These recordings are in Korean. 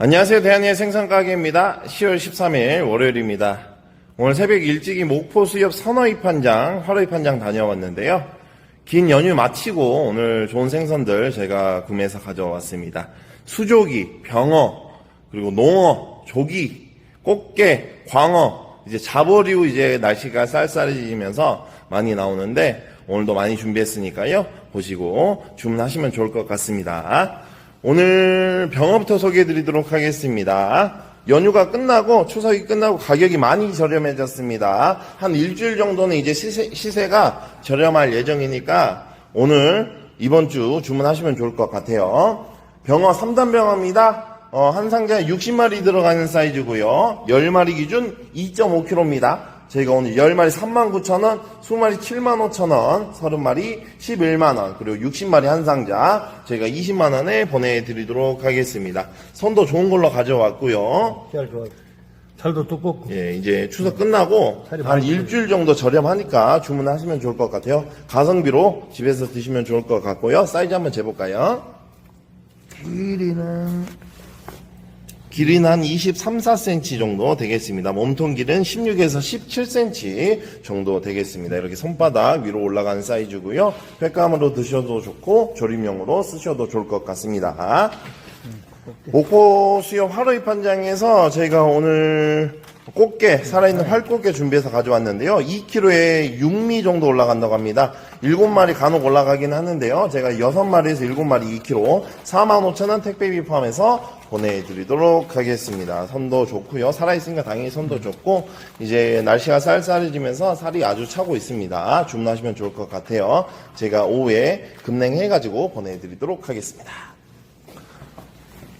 안녕하세요. 대한의 생산가게입니다. 10월 13일 월요일입니다. 오늘 새벽 일찍이 목포 수협 선어 입판장, 활어입판장 다녀왔는데요. 긴 연휴 마치고 오늘 좋은 생선들 제가 구매해서 가져왔습니다. 수조기, 병어, 그리고 농어, 조기, 꽃게, 광어, 이제 잡어류 이제 날씨가 쌀쌀해지면서 많이 나오는데 오늘도 많이 준비했으니까요. 보시고 주문하시면 좋을 것 같습니다. 오늘 병어부터 소개해 드리도록 하겠습니다. 연휴가 끝나고 추석이 끝나고 가격이 많이 저렴해졌습니다. 한 일주일 정도는 이제 시세, 시세가 저렴할 예정이니까 오늘 이번 주 주문하시면 좋을 것 같아요. 병어 3단 병어입니다. 어, 한 상자에 60마리 들어가는 사이즈고요. 10마리 기준 2.5kg입니다. 저희가 오늘 10마리 39,000원, 20마리 75,000원, 30마리 11만원, 그리고 60마리 한 상자 저희가 20만원에 보내드리도록 하겠습니다. 선도 좋은 걸로 가져왔고요. 잘 좋아요. 살도 두껍고. 예, 이제 추석 끝나고 살이 한 많이 일주일 정도 저렴하니까 주문하시면 좋을 것 같아요. 가성비로 집에서 드시면 좋을 것 같고요. 사이즈 한번 재볼까요? 길이는 길이는 한 23, 4cm 정도 되겠습니다. 몸통 길은 16에서 17cm 정도 되겠습니다. 이렇게 손바닥 위로 올라가는 사이즈고요. 횟감으로 드셔도 좋고 조림용으로 쓰셔도 좋을 것 같습니다. 목포 수협 화로입 판장에서 저희가 오늘 꽃게, 살아있는 활꽃게 준비해서 가져왔는데요. 2kg에 6미 정도 올라간다고 합니다. 7마리 간혹 올라가긴 하는데요. 제가 6마리에서 7마리 2kg, 45,000원 택배비 포함해서 보내드리도록 하겠습니다. 선도 좋고요. 살아있으니까 당연히 선도 좋고, 이제 날씨가 쌀쌀해지면서 살이 아주 차고 있습니다. 주문하시면 좋을 것 같아요. 제가 오후에 급냉해가지고 보내드리도록 하겠습니다.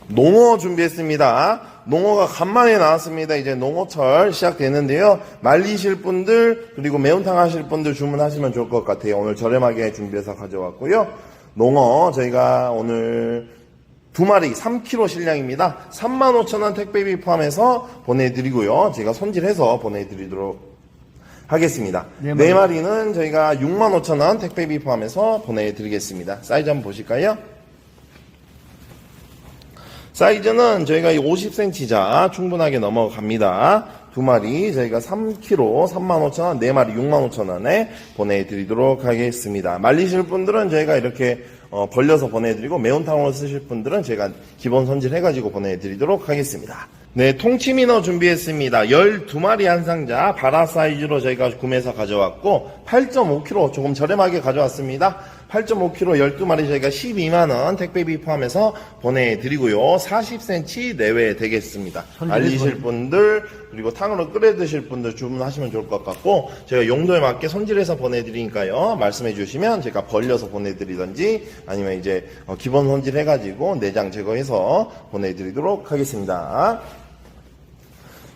농어 준비했습니다. 농어가 간만에 나왔습니다. 이제 농어철 시작되는데요. 말리실 분들 그리고 매운탕 하실 분들 주문하시면 좋을 것 같아요. 오늘 저렴하게 준비해서 가져왔고요. 농어 저희가 오늘 두 마리 3kg 실량입니다. 35,000원 택배비 포함해서 보내드리고요. 제가 손질해서 보내드리도록 하겠습니다. 네 네 마리. 마리는 저희가 65,000원 택배비 포함해서 보내드리겠습니다. 사이즈 한번 보실까요? 사이즈는 저희가 50cm자 충분하게 넘어갑니다. 두 마리 저희가 3kg 35,000원, 네 마리 65,000원에 보내드리도록 하겠습니다. 말리실 분들은 저희가 이렇게 어, 벌려서 보내드리고 매운탕으로 쓰실 분들은 제가 기본 손질해가지고 보내드리도록 하겠습니다. 네, 통치민어 준비했습니다. 12마리 한 상자, 바라 사이즈로 저희가 구매해서 가져왔고, 8.5kg 조금 저렴하게 가져왔습니다. 8.5kg 12마리 저희가 12만원 택배비 포함해서 보내드리고요. 40cm 내외 되겠습니다. 알리실 분들, 그리고 탕으로 끓여 드실 분들 주문하시면 좋을 것 같고, 제가 용도에 맞게 손질해서 보내드리니까요. 말씀해 주시면 제가 벌려서 보내드리든지, 아니면 이제 어, 기본 손질 해가지고 내장 제거해서 보내드리도록 하겠습니다.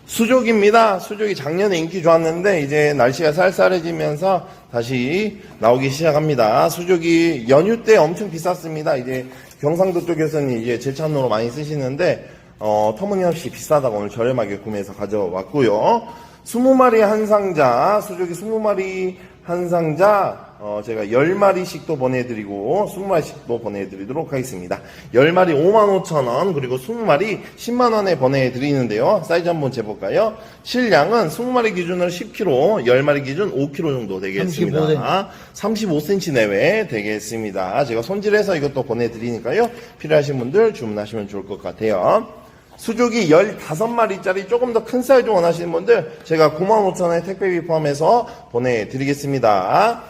수족입니다. 수족이 작년에 인기 좋았는데 이제 날씨가 쌀쌀해지면서 다시 나오기 시작합니다. 수족이 연휴 때 엄청 비쌌습니다. 이제 경상도 쪽에서는 이제 제찬으로 많이 쓰시는데 어, 터무니없이 비싸다고 오늘 저렴하게 구매해서 가져왔고요. 20마리 한 상자, 수족이 20마리 한 상자, 어, 제가 10마리씩도 보내드리고, 20마리씩도 보내드리도록 하겠습니다. 10마리 55,000원, 그리고 20마리 10만원에 보내드리는데요. 사이즈 한번 재볼까요? 실량은 20마리 기준으로 10kg, 10마리 기준 5kg 정도 되겠습니다. 35cm 내외 되겠습니다. 제가 손질해서 이것도 보내드리니까요. 필요하신 분들 주문하시면 좋을 것 같아요. 수족이 15마리짜리 조금 더 큰 사이즈 원하시는 분들 제가 95,000원에 택배비 포함해서 보내드리겠습니다.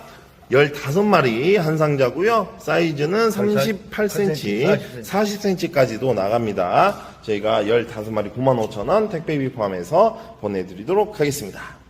15마리 한 상자고요. 사이즈는 38cm, 40cm까지도 나갑니다. 저희가 15마리 95,000원 택배비 포함해서 보내드리도록 하겠습니다.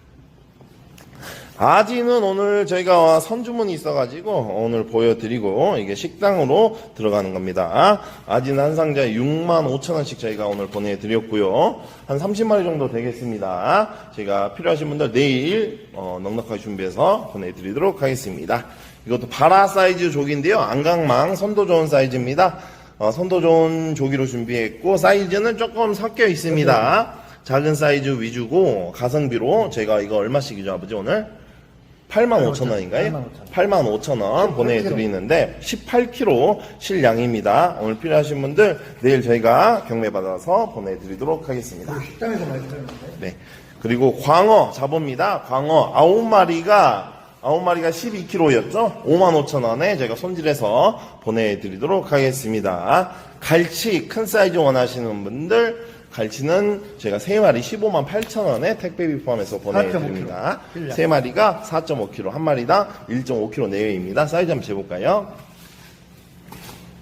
아지는 오늘 저희가 선주문이 있어가지고 오늘 보여드리고 이게 식당으로 들어가는 겁니다. 아지는 한 상자에 6만 5천 원씩 저희가 오늘 보내드렸고요. 한 30마리 정도 되겠습니다. 제가 필요하신 분들 내일 어, 넉넉하게 준비해서 보내드리도록 하겠습니다. 이것도 바라 사이즈 조기인데요. 안강망 선도 좋은 사이즈입니다. 어, 선도 좋은 조기로 준비했고 사이즈는 조금 섞여 있습니다. 작은 사이즈 위주고 가성비로 제가 이거 얼마씩이죠 아버지 오늘? 8만 5천 원인가요? 8만 5천 원 보내드리는데 18kg 실량입니다. 오늘 필요하신 분들 내일 저희가 경매 받아서 보내드리도록 하겠습니다. 식당에서 많이 사는데. 네. 그리고 광어 잡어입니다. 광어 9마리가 9마리가 12kg였죠? 5만 5천 원에 제가 손질해서 보내드리도록 하겠습니다. 갈치 큰 사이즈 원하시는 분들 갈치는 제가 3마리 15만 8천 원에 택배비 포함해서 보내드립니다. 4.5kg. 3마리가 4.5kg, 한 마리당 1.5kg 내외입니다. 사이즈 한번 재볼까요?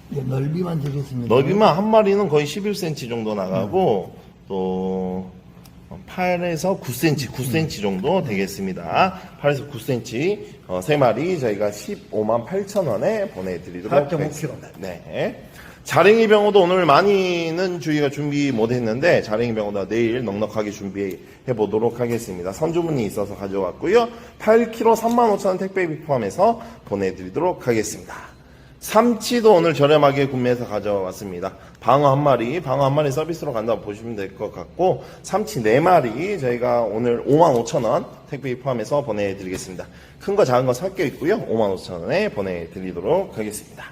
네, 넓이만 되겠습니다. 넓이만 한 마리는 거의 11cm 정도 나가고 또 8에서 9cm, 9cm 정도 되겠습니다. 8에서 9cm 어, 세 마리 저희가 15만 8천 원에 보내드리도록 4.5 하겠습니다. 네. 자랭이 병어도 오늘 많이는 저희가 준비 못했는데 자랭이 병어도 내일 넉넉하게 준비해 보도록 하겠습니다. 선주문이 있어서 가져왔고요. 8kg 3만 5천 원 택배비 포함해서 보내드리도록 하겠습니다. 삼치도 오늘 저렴하게 구매해서 가져왔습니다. 방어 한 마리, 방어 한 마리 서비스로 간다고 보시면 될 것 같고, 삼치 네 마리 저희가 오늘 5만 5천 원 택배 포함해서 보내드리겠습니다. 큰 거 작은 거 섞여 있고요. 5만 5천 원에 보내드리도록 하겠습니다.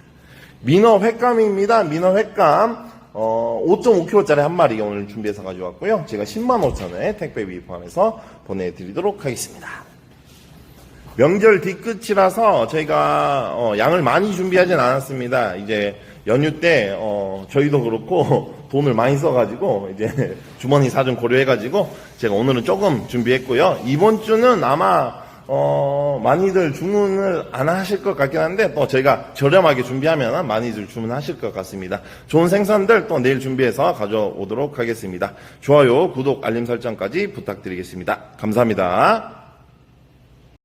민어 횟감입니다. 민어 횟감. 어, 5.5kg짜리 한 마리 오늘 준비해서 가져왔고요. 제가 10만 5천 원에 택배비 포함해서 보내드리도록 하겠습니다. 명절 뒤끝이라서 저희가 어, 양을 많이 준비하진 않았습니다. 이제 연휴 때 어, 저희도 그렇고 돈을 많이 써가지고 이제 주머니 사정 고려해가지고 제가 오늘은 조금 준비했고요. 이번 주는 아마 어, 많이들 주문을 안 하실 것 같긴 한데 또 저희가 저렴하게 준비하면 많이들 주문하실 것 같습니다. 좋은 생선들 또 내일 준비해서 가져오도록 하겠습니다. 좋아요, 구독, 알림 설정까지 부탁드리겠습니다. 감사합니다.